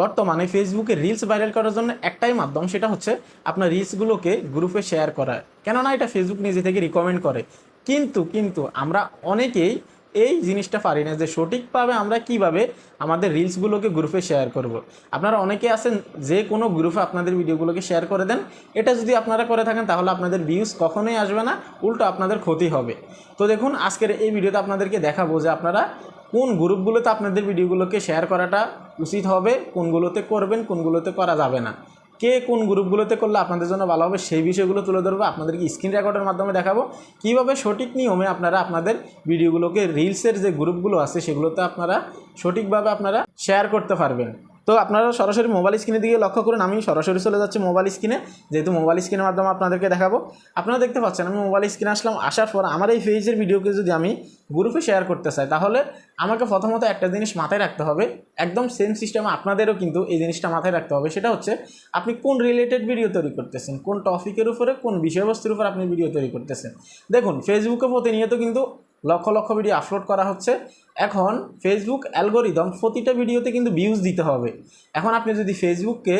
বর্তমানে ফেসবুকে reels viral করার জন্য একটাই মাধ্যম, সেটা হচ্ছে আপনার রিলসগুলোকে গ্রুপে শেয়ার করা। কেননা এটা ফেসবুক নিজে থেকে রিকমেন্ড করে। কিন্তু কিন্তু আমরা অনেকেই এই জিনিসটা পারি না যে সঠিকভাবে আমরা কীভাবে আমাদের রিলসগুলোকে গ্রুপে শেয়ার করব। আপনারা অনেকে আছেন, যে কোনো গ্রুপে আপনাদের ভিডিওগুলোকে শেয়ার করে দেন। এটা যদি আপনারা করে থাকেন, তাহলে আপনাদের ভিউজ কখনোই আসবে না, উল্টো আপনাদের ক্ষতি হবে। তো দেখুন, আজকের এই ভিডিওতে আপনাদেরকে দেখাবো যে আপনারা কোন গ্রুপগুলোতে আপনাদের ভিডিওগুলোকে শেয়ার করাটা উচিত হবে, কোনগুলোতে করবেন, কোনগুলোতে করা যাবে না? কে কোন গ্রুপগুলোতে করলে আপনাদের জন্য ভালো হবে সেই বিষয়গুলো তুলে ধরবো, আপনাদেরকে স্ক্রিন রেকর্ডের মাধ্যমে দেখাবো। কীভাবে সঠিক নিয়মে আপনারা আপনাদের ভিডিওগুলোকে রিলসের যে গ্রুপগুলো আছে সেগুলোতে আপনারা সঠিকভাবে আপনারা শেয়ার করতে পারবেন? তো আপনারা সরাসরি মোবাইল স্ক্রিনের দিকে লক্ষ্য করুন, আমি সরাসরি চলে যাচ্ছি মোবাইল স্ক্রিনে যেহেতু মোবাইল স্ক্রিনের মাধ্যমে আপনাদেরকে দেখাবো। আপনারা দেখতে পাচ্ছেন, আমি মোবাইল স্ক্রিনে আসলাম, আসার পর আমার এই পেজের ভিডিওকে যদি আমি গ্রুপে শেয়ার করতে চাই, তাহলে আমাকে প্রথমত একটা জিনিস মাথায় রাখতে হবে। একদম সেম সিস্টেমে আপনাদেরও কিন্তু এই জিনিসটা মাথায় রাখতে হবে, সেটা হচ্ছে আপনি কোন রিলেটেড ভিডিও তৈরি করতেছেন, কোন টপিকের উপরে, কোন বিষয়বস্তুর উপর আপনি ভিডিও তৈরি করতেছেন। দেখুন ফেসবুকে প্রতিনিয়ত কিন্তু লক্ষ লক্ষ ভিডিও আপলোড করা হচ্ছে। এখন ফেসবুক অ্যালগোরিদম প্রতিটা ভিডিওতে কিন্তু ভিউজ দিতে হবে। এখন আপনি যদি ফেসবুককে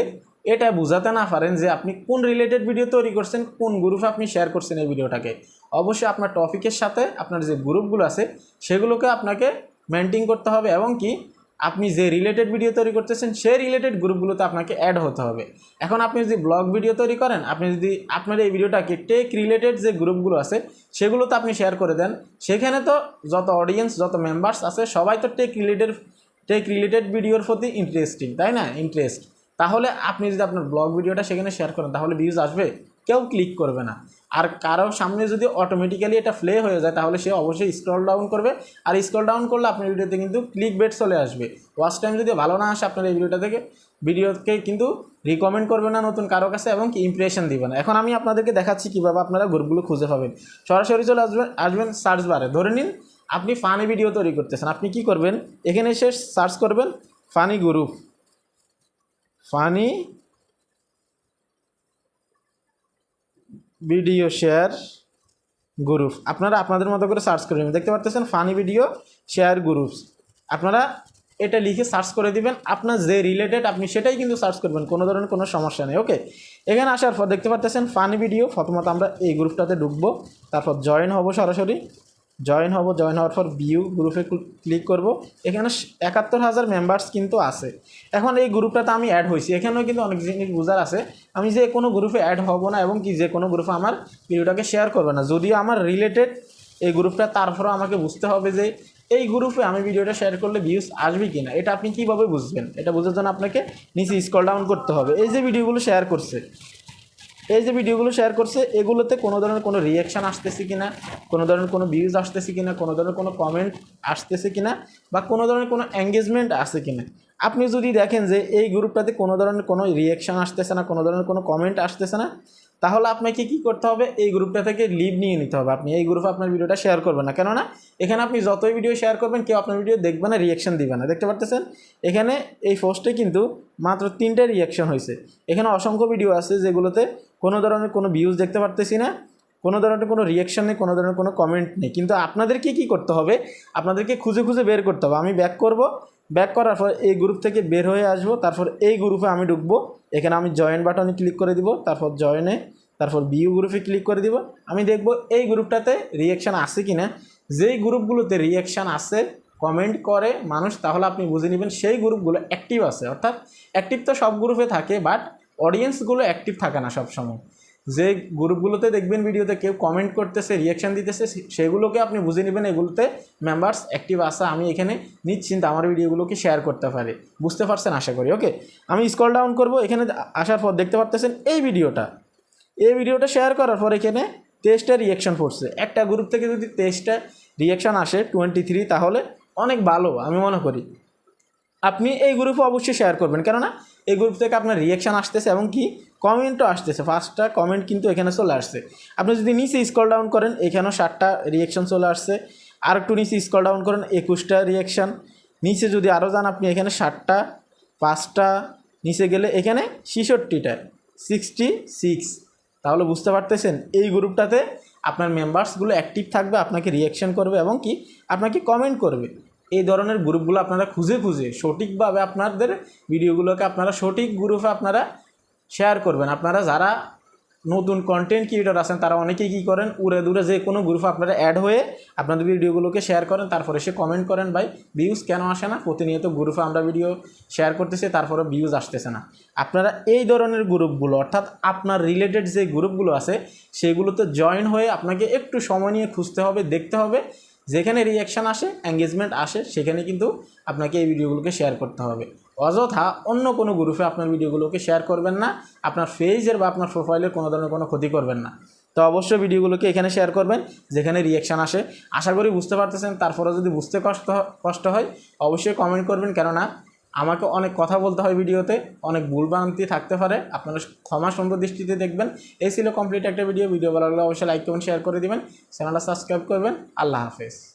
এটা বোঝাতে না পারেন যে আপনি কোন রিলেটেড ভিডিও তৈরি করছেন, কোন গ্রুপে আপনি শেয়ার করছেন এই ভিডিওটাকে অবশ্যই আপনার টপিকের সাথে আপনার যে গ্রুপগুলো আছে, সেগুলোকে আপনাকে মেনটেন করতে হবে এবং কি আপনি যে রিলেটেড ভিডিও তৈরি করতেছেন, সেই রিলেটেড গ্রুপগুলোতে আপনাকে অ্যাড হতে হবে। এখন আপনি যদি ব্লগ ভিডিও তৈরি করেন, আপনি যদি আপনার এই ভিডিওটাকে টেক রিলেটেড যে গ্রুপগুলো আছে, সেগুলোতে আপনি শেয়ার করে দেন। সেখানে তো যত অডিয়েন্স যত মেম্বার্স আছে, সবাই তো টেক রিলেটেড টেক রিলেটেড ভিডিওর প্রতি ইন্টারেস্টিং তাই না? ইন্টারেস্ট তাহলে আপনি যদি আপনার ব্লগ ভিডিওটা সেখানে শেয়ার করেন, তাহলে ভিউজ আসবে। কেউ ক্লিক করবে না। আর কারও সামনে যদি অটোমেটিক্যালি এটা প্লে হয়ে যায়, তাহলে সে অবশ্যই স্ক্রল ডাউন করবে। আর স্ক্রল ডাউন করলে আপনার ভিডিওতে কিন্তু ক্লিক বেট চলে আসবে। ওয়াচ টাইম যদি ভালো না আসে আপনার এই ভিডিওটা থেকে ভিডিওকে কিন্তু রিকমেন্ড করবে না নতুন কারও কাছে এবং কি ইমপ্রেশন দিবে না। এখন আমি আপনাদেরকে দেখাচ্ছি কীভাবে আপনারা গ্রুপগুলো খুঁজে পাবেন। সরাসরি চলে আসবেন আসবেন সার্চ বারে ধরে নিন, আপনি ফানি ভিডিও তৈরি করতেছেন। আপনি কি করবেন? এখানে এসে সার্চ করবেন funny group funny video share group আপনারা আপনাদের মতো করে সার্চ করে দেখতে পাচ্ছেন ফানি ভিডিও শেয়ার গ্রুপস আপনারা এটা লিখে সার্চ করে দিবেন। আপনার যে রিলেটেড আপনি সেটাই কিন্তু সার্চ করবেন। কোনো ধরনের কোনো সমস্যা নেই ওকে এখানে আসার পর দেখতে পাচ্ছেন ফানি ভিডিও প্রথমত আমরা এই গ্রুপটাতে ঢুকবো। তারপর জয়েন হব সরাসরি। জয়েন হব, জয়েন হওয়ার পর ভিউ গ্রুপে ক্লিক করব। এখানে একাত্তর হাজার মেম্বার্স কিন্তু আছে। এখন এই গ্রুপটাতে আমি অ্যাড হয়েছি এখানেও কিন্তু অনেক জিনিস বোঝার আছে। আমি যে কোনো গ্রুপে অ্যাড হব না এবং কি যে কোনো গ্রুপে আমার ভিডিওটাকে শেয়ার করবে না। যদিও আমার রিলেটেড এই গ্রুপটা তারপরেও আমাকে বুঝতে হবে যে এই গ্রুপে আমি ভিডিওটা শেয়ার করলে ভিউজ আসবে কি না এটা আপনি কীভাবে বুঝবেন? এটা বোঝার জন্য আপনাকে নিচে স্কল ডাউন করতে হবে। এই যে ভিডিওগুলো শেয়ার করছে এই যে ভিডিওগুলো শেয়ার করছে, এগুলোতে কোনো ধরনের কোনো রিয়াকশান আসতেছে কি না কোনো ধরনের কোনো ভিউজ আসতেছে কিনা, কোনো ধরনের কোনো কমেন্ট আসতেছে কিনা, বা কোনো ধরনের কোনো এঙ্গেজমেন্ট আছে কিনা। আপনি যদি দেখেন যে এই গ্রুপটাতে কোনো ধরনের কোনো রিয়াকশান আসতেছে না, কোনো ধরনের কোনো কমেন্ট আসতেছে না তাহলে আপনাকে কি করতে হবে? এই গ্রুপটা থেকে লিভ নিয়ে নিতে হবে। আপনি এই গ্রুপে আপনার ভিডিওটা শেয়ার করবেন না। কেননা, এখানে আপনি যতই ভিডিও শেয়ার করবেন, কেউ আপনার ভিডিও দেখবে না রিয়াকশন দিবে না। দেখতে পারতেছেন? এখানে এই পোস্টে কিন্তু মাত্র তিনটে রিয়াকশন হয়েছে। এখানে অসংখ্য ভিডিও আছে যেগুলোতে কোনো ধরনের কোনো ভিউজ দেখতে পারতেছি না, কোনো ধরনের কোনো রিয়াকশন নেই, কোনো ধরনের কোনো কমেন্ট নেই। কিন্তু আপনাদেরকে কি করতে হবে? আপনাদেরকে খুঁজে খুঁজে বের করতে হবে। আমি ব্যাক করব। ব্যাক করার পর এই গ্রুপ থেকে বের হয়ে আসব। তারপর এই গ্রুপে আমি ঢুকবো। এখানে আমি জয়েন বাটনে ক্লিক করে দিব, তারপর জয়েনে তারপর বিউ গ্রুপে ক্লিক করে দিব। আমি দেখব এই গ্রুপটাতে রিয়াকশান আছে কি না যেই গ্রুপগুলোতে রিয়াকশান আছে কমেন্ট করে মানুষ, তাহলে আপনি বুঝে নেবেন সেই গ্রুপগুলো অ্যাক্টিভ আছে। অর্থাৎ অ্যাক্টিভ তো সব গ্রুপে থাকে বাট অডিয়েন্সগুলো অ্যাক্টিভ থাকে না সব সময় যে গ্রুপগুলোতে দেখবেন ভিডিওতে কেউ কমেন্ট করতেছে রিয়াকশান দিতেছে সেগুলোকে আপনি বুঝে নেবেন এগুলোতে মেম্বার্স অ্যাক্টিভ আসা আমি এখানে নিশ্চিন্ত আমার ভিডিওগুলোকে শেয়ার করতে পারে। বুঝতে পারছেন আশা করি ওকে আমি স্কল ডাউন করব, এখানে আসার পর দেখতে পারতেছেন এই ভিডিওটা। এই ভিডিওটা শেয়ার করার পর এখানে তেইশটা রিয়াকশান পড়ছে। একটা গ্রুপ থেকে যদি তেইশটা রিয়াকশান আসে টোয়েন্টি থ্রি তাহলে অনেক ভালো, আমি মনে করি। আপনি এই গ্রুপে অবশ্যই শেয়ার করবেন, কেননা এই গ্রুপ থেকে আপনার রিয়াকশান আসতেছে এবং কি কমেন্টও আসতেছে। ফার্স্টটা কমেন্ট কিন্তু এখানে চলে আসছে। আপনি যদি নিচে স্কল ডাউন করেন, এখানেও ষাটটা রিয়াকশান চলে আসছে। আর একটু নিচে স্কল ডাউন করেন, একুশটা রিয়াকশান নিচে যদি আরও যান, আপনি এখানে ষাটটা, পাঁচটা, নিচে গেলে এখানে ছিষট্টিটা সিক্সটি সিক্স তাহলে বুঝতে পারতেছেন, এই গ্রুপটাতে আপনার মেম্বার্সগুলো অ্যাক্টিভ থাকবে, আপনাকে রিয়াকশন করবে এবং কি, আপনাকে কমেন্ট করবে। এই ধরনের গ্রুপগুলো আপনারা খুঁজে খুঁজে সঠিকভাবে আপনাদের ভিডিওগুলোকে আপনারা সঠিক গ্রুপে আপনারা শেয়ার করবেন। আপনারা যারা নতুন কন্টেন্ট ক্রিয়েটর আছেন, তারা অনেকেই কী করেন? উড়ে দূরে যে কোনো গ্রুপে আপনারা অ্যাড হয়ে আপনাদের ভিডিওগুলোকে শেয়ার করেন, তারপরে সে কমেন্ট করেন, ভাই ভিউজ কেন আসে না? প্রতিনিয়ত গ্রুপে আমরা ভিডিও শেয়ার করতেছি, তারপরে ভিউজ আসতেছে না। আপনারা এই ধরনের গ্রুপগুলো, অর্থাৎ আপনার রিলেটেড যে গ্রুপগুলো আছে, সেগুলোতে জয়েন হয়ে আপনাকে একটু সময় নিয়ে খুঁজতে হবে, দেখতে হবে যেখানে রিয়াকশান আসে এঙ্গেজমেন্ট আসে, সেখানে কিন্তু আপনাকে এই ভিডিওগুলোকে শেয়ার করতে হবে। অযথা অন্য কোনো গ্রুপে আপনার ভিডিওগুলোকে শেয়ার করবেন না, আপনার ফেজের বা আপনার প্রোফাইলের কোনো ধরনের কোনো ক্ষতি করবেন না। তো অবশ্যই ভিডিওগুলোকে এখানে শেয়ার করবেন, যেখানে রিয়াকশান আসে। আশা করি বুঝতে পারতেছেন তারপরে যদি বুঝতে কষ্ট কষ্ট হয়, অবশ্যই কমেন্ট করবেন। কেননা আমাকে অনেক কথা বলতে হয় ভিডিওতে, অনেক ভুলভ্রান্তি থাকতে পারে, আপনারা ক্ষমা সুন্দর দৃষ্টিতে দেখবেন। এই ছিল কমপ্লিট একটা ভিডিও ভিডিও ভালো লাগলে অবশ্যই লাইক কমেন্ট শেয়ার করে দিবেন। চ্যানেলটা সাবস্ক্রাইব করবেন। আল্লাহ হাফেজ।